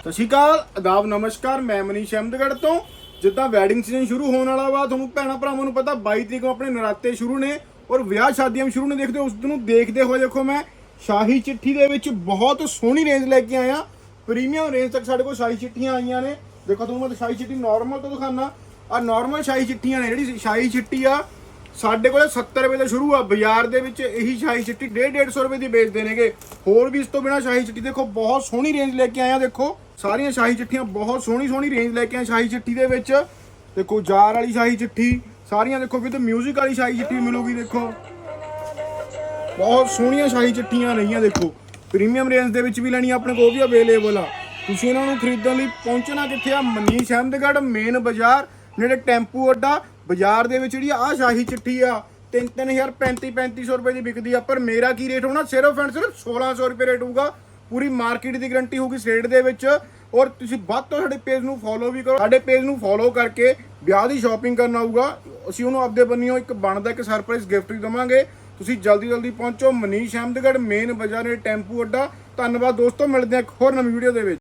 ਸਤਿ ਸ਼੍ਰੀ ਅਕਾਲ, ਅਦਾਬ ਨਮਸਕਾਰ, ਮੈਂ ਮਨੀਸ਼ ਅਹਿਮਦਗੜ੍ਹ ਤੋਂ। ਜਿੱਦਾਂ ਵੈਡਿੰਗ ਸੀਜ਼ਨ ਸ਼ੁਰੂ ਹੋਣ ਵਾਲਾ ਵਾ, ਤੁਹਾਨੂੰ ਭੈਣਾਂ ਭਰਾਵਾਂ ਨੂੰ ਪਤਾ 22 ਤਰੀਕ ਨੂੰ ਆਪਣੇ ਨਰਾਤੇ ਸ਼ੁਰੂ ਨੇ ਔਰ ਵਿਆਹ ਸ਼ਾਦੀਆਂ ਵੀ ਸ਼ੁਰੂ ਨੇ, ਦੇਖਦੇ ਹੋ, ਉਸ ਨੂੰ ਦੇਖਦੇ ਹੋਏ ਦੇਖੋ ਮੈਂ, ਸ਼ਾਹੀ ਚਿੱਠੀ ਦੇ ਵਿੱਚ ਬਹੁਤ ਸੋਹਣੀ ਰੇਂਜ ਲੈ ਕੇ ਆਇਆ। ਪ੍ਰੀਮੀਅਮ ਰੇਂਜ ਤੱਕ ਸਾਡੇ ਕੋਲ ਸ਼ਾਹੀ ਚਿੱਠੀਆਂ ਆਈਆਂ ਨੇ। ਦੇਖੋ, ਤੁਹਾਨੂੰ ਮੈਂ ਸ਼ਾਹੀ ਚਿੱਠੀ ਨਾਰਮਲ ਤੋਂ ਦਿਖਾਣਾ ਆ ਨਾਰਮਲ ਸ਼ਾਹੀ ਚਿੱਠੀਆਂ ਨੇ, ਜਿਹੜੀ ਸ਼ਾਹੀ ਚਿੱਠੀ ਆ ਸਾਡੇ ਕੋਲੇ 70 ਰੁਪਏ ਤੋਂ ਸ਼ੁਰੂ ਆ, ਬਾਜ਼ਾਰ ਦੇ ਵਿੱਚ ਇਹੀ ਸ਼ਾਹੀ ਚਿੱਟੀ 150 ਰੁਪਏ ਦੀ ਵੇਚਦੇ ਨੇਗੇ। ਹੋਰ ਵੀ ਇਸ ਤੋਂ ਬਿਨਾ ਸ਼ਾਹੀ ਚਿੱਟੀ ਦੇਖੋ, ਬਹੁਤ ਸੋਹਣੀ ਰੇਂਜ ਲੈ ਕੇ ਆਇਆ ਦੇਖੋ। ਸਾਰੀਆਂ ਸ਼ਾਹੀ ਚਿੱਠੀਆਂ ਬਹੁਤ ਸੋਹਣੀ ਸੋਹਣੀ ਰੇਂਜ ਲੈ ਕੇ ਆਇਆ ਸ਼ਾਹੀ ਚਿੱਟੀ ਦੇ ਵਿੱਚ। ਦੇਖੋ, ਜਾਰ ਵਾਲੀ ਸ਼ਾਹੀ ਚਿੱਠੀ ਸਾਰੀਆਂ ਦੇਖੋ ਵੀ ਤੇ 뮤직 ਵਾਲੀ ਸ਼ਾਹੀ ਚਿੱਠੀ ਮਿਲੂਗੀ, ਦੇਖੋ। ਬਹੁਤ ਸੋਹਣੀਆਂ ਸ਼ਾਹੀ ਚਿੱਠੀਆਂ ਰਹੀਆਂ, ਦੇਖੋ। ਪ੍ਰੀਮੀਅਮ ਰੇਂਜ ਦੇ ਵਿੱਚ ਵੀ ਲੈਣੀ ਆਪਣੇ ਕੋਲ ਵੀ ਅਵੇਲੇਬਲ ਆ। ਤੁਸੀਂ ਇਹਨਾਂ ਨੂੰ ਖਰੀਦਣ ਲਈ ਪਹੁੰਚਣਾ ਕਿੱਥੇ ਆ? ਮਨੀਸ਼ ਅਹਿਮਦਗੜ੍ਹ ਮੇਨ ਬਾਜ਼ਾਰ, ਨੇੜੇ ਟੈਂਪੂ ਅੱਡਾ ਬਾਜ਼ਾਰ ਦੇ ਵਿੱਚ ਜਿਹੜੀ ਆ ਸ਼ਾਹੀ ਚਿੱਠੀ ਆ 3-3000 35-3500 ਰੁਪਏ ਦੀ ਵਿਕਦੀ ਆ, ਪਰ ਮੇਰਾ ਕੀ ਰੇਟ ਹੋਣਾ? ਸਿਰਫ ਐਂਡ ਸਿਰਫ 1600 ਰੁਪਏ ਰੇਟ ਹੋਊਗਾ। ਪੂਰੀ ਮਾਰਕੀਟ ਦੀ ਗਰੰਟੀ ਹੋਊਗੀ ਇਸ ਰੇਟ ਦੇ ਵਿੱਚ। ਔਰ ਤੁਸੀਂ ਵੱਧ ਤੋਂ ਸਾਡੇ ਪੇਜ ਨੂੰ ਫੋਲੋ ਵੀ ਕਰੋ। ਸਾਡੇ ਪੇਜ ਨੂੰ ਫੋਲੋ ਕਰਕੇ ਵਿਆਹ ਦੀ ਸ਼ਾਪਿੰਗ ਕਰਨ ਆਊਗਾ ਅਸੀਂ ਉਹਨੂੰ ਆਪਦੇ ਬੰਨਿਓ ਇੱਕ ਬਣਦਾ ਇੱਕ ਸਰਪ੍ਰਾਈਜ਼ ਗਿਫਟ ਵੀ ਦਵਾਂਗੇ। ਤੁਸੀਂ ਜਲਦੀ ਜਲਦੀ ਪਹੁੰਚੋ ਮਨੀਸ਼ ਅਹਿਮਦਗੜ੍ਹ ਮੇਨ ਬਾਜ਼ਾਰ ਦੇ ਟੈਂਪੂ ਅੱਡਾ। ਧੰਨਵਾਦ ਦੋਸਤੋ, ਮਿਲਦੇ ਹਾਂ ਇੱਕ ਹੋਰ ਨਵੀਂ ਵੀਡੀਓ ਦੇ ਵਿੱਚ।